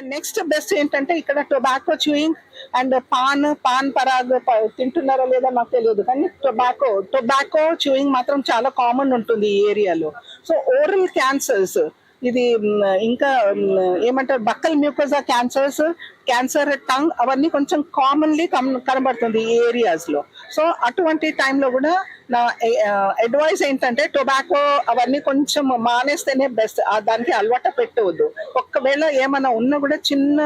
Next best ఏంటంటే ఇక్కడ tobacco chewing and paan Pan Parag తింటున్నారా లేదా నాకు తెలియదు. కానీ టొబాకో టొబాకో చూయింగ్ మాత్రం చాలా కామన్ ఉంటుంది ఈ ఏరియాలో. సో ఓరల్ క్యాన్సర్స్ ఇది ఇంకా ఏమంటారు buccal mucosa cancers cancer tongue అవన్నీ కొంచెం కామన్లీ కనబడుతుంది ఈ ఏరియాస్లో. సో అటువంటి టైంలో కూడా నా అడ్వైస్ ఏంటంటే టొబాకో అవన్నీ కొంచెం మానేస్తేనే బెస్ట్ దానికి అలవాటు పెట్టవద్దు. ఒక్కవేళ ఏమైనా ఉన్నా కూడా చిన్న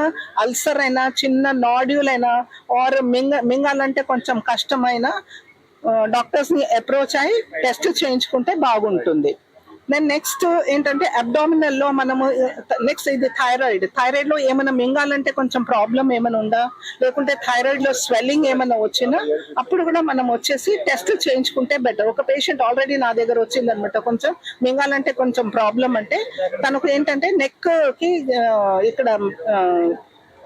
అల్సర్ అయినా చిన్న నాడ్యూల్ అయినా ఆర్ మింగ మింగాలంటే కొంచెం కష్టమైన డాక్టర్స్ని అప్రోచ్ అయ్యి టెస్ట్ చేయించుకుంటే బాగుంటుంది. దెన్ నెక్స్ట్ ఏంటంటే అబ్డామినల్లో మనము నెక్స్ట్ ఇది థైరాయిడ్ థైరాయిడ్లో ఏమైనా మింగాలంటే కొంచెం ప్రాబ్లం ఏమైనా ఉందా? లేకుంటే థైరాయిడ్లో స్వెల్లింగ్ ఏమైనా వచ్చినా అప్పుడు కూడా మనం వచ్చేసి టెస్ట్ చేయించుకుంటే బెటర్ ఒక పేషెంట్ ఆల్రెడీ నా దగ్గర వచ్చింది అనమాట కొంచెం మింగాలంటే కొంచెం ప్రాబ్లం అంటే తనకు ఏంటంటే నెక్కి ఇక్కడ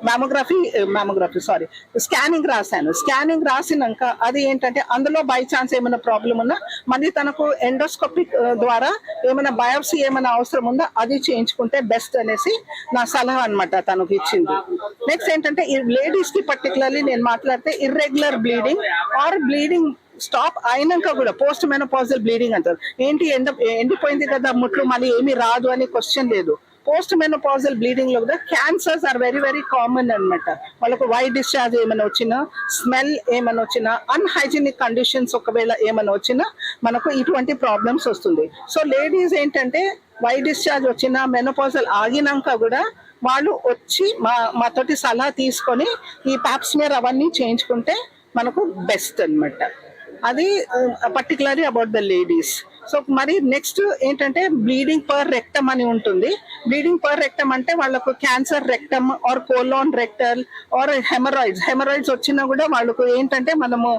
మ్యామోగ్రఫీ మ్యామోగ్రఫీ సారీ స్కానింగ్ రాశాను. స్కానింగ్ రాసినాక అది ఏంటంటే అందులో బై ఛాన్స్ ఏమైనా ప్రాబ్లం ఉన్నా మళ్ళీ తనకు ఎండోస్కోపిక్ uh, ద్వారా ఏమైనా బయోప్సీ ఏమైనా అవసరం ఉందా అది చేయించుకుంటే బెస్ట్ అనేసి నా సలహా అన్నమాట తనకు ఇచ్చింది. నెక్స్ట్ ఏంటంటే ఈ లేడీస్కి పర్టికులర్లీ నేను మాట్లాడితే irregular bleeding or bleeding stop అయినాక కూడా పోస్ట్ మెనోపాజల్ బ్లీడింగ్ అంటారు. ఏంటి ఎండ ఎండిపోయింది కదా ముట్లు మళ్ళీ ఏమీ రాదు అని క్వశ్చన్ లేదు. పోస్ట్ మెనోపాజల్ బ్లీడింగ్లో కూడా cancers are very very common అనమాట వాళ్ళకు వై డిశ్చార్జ్ ఏమైనా వచ్చినా స్మెల్ ఏమైనా వచ్చినా అన్హైజీనిక్ కండిషన్స్ ఒకవేళ ఏమైనా వచ్చినా మనకు ఇటువంటి ప్రాబ్లమ్స్ వస్తుంది. సో లేడీస్ ఏంటంటే వై డిశ్చార్జ్ వచ్చినా మెనోపాజల్ ఆగినాక కూడా వాళ్ళు వచ్చి మా మాతోటి సలహా తీసుకొని ఈ పాప్స్మియర్ అవన్నీ చేయించుకుంటే మనకు బెస్ట్ అన్నమాట. అది particularly about the ladies so మరి నెక్స్ట్ ఏంటంటే బ్లీడింగ్ పర్ రెక్టమ్ అని ఉంటుంది. బ్లీడింగ్ పర్ రెక్టమ్ అంటే వాళ్ళకు cancer rectum or colon rectal or haemorrhoids haemorrhoids వచ్చినా కూడా వాళ్ళకు ఏంటంటే మనము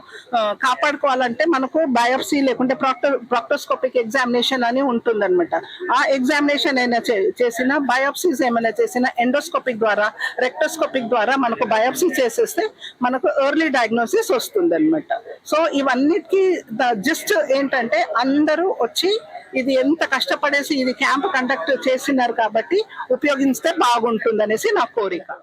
కాపాడుకోవాలంటే మనకు బయోప్సీ లేకుంటే ప్రాక్టో ప్రాక్టోస్కోపిక్ ఎగ్జామినేషన్ అని ఉంటుందన్నమాట. ఆ ఎగ్జామినేషన్ అయినా చే- చేసిన బయోప్సీస్ ఏమైనా చేసిన ఎండోస్కోపిక్ ద్వారా రెక్టోస్కోపిక్ ద్వారా మనకు బయోప్సీ చేసేస్తే మనకు ఎర్లీ డయాగ్నోసిస్ వస్తుంది అనమాట సో ఇవన్నిటికీ జస్ట్ ఏంటంటే అందరూ వచ్చి ఇది ఎంత కష్టపడేసి ఇది క్యాంప్ కండక్ట్ చేసినారు కాబట్టి ఉపయోగిస్తే బాగుంటుంది అనేసి నా కోరిక.